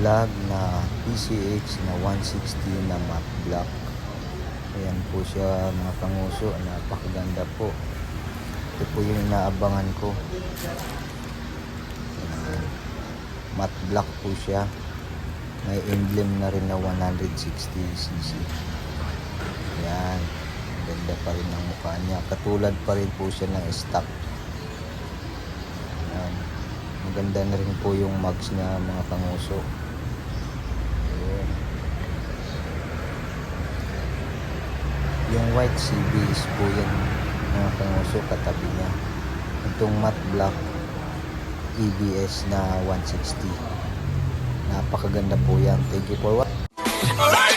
vlog na PCX na 160 na matte black. Ayan po siya mga panguso. Napakaganda po. Ito po yung inaabangan ko. Ayan. Matte black po siya. May emblem na rin na 160cc. Ayan. Ang Ganda pa rin ng mukha niya. Katulad pa rin po siya ng stock. Ayan. Maganda na rin po yung mugs niya mga panguso. Yung white CBS po yan mga panguso katabi niya. Itong matte black EBS na 160. Napakaganda po yan. Thank you for watching.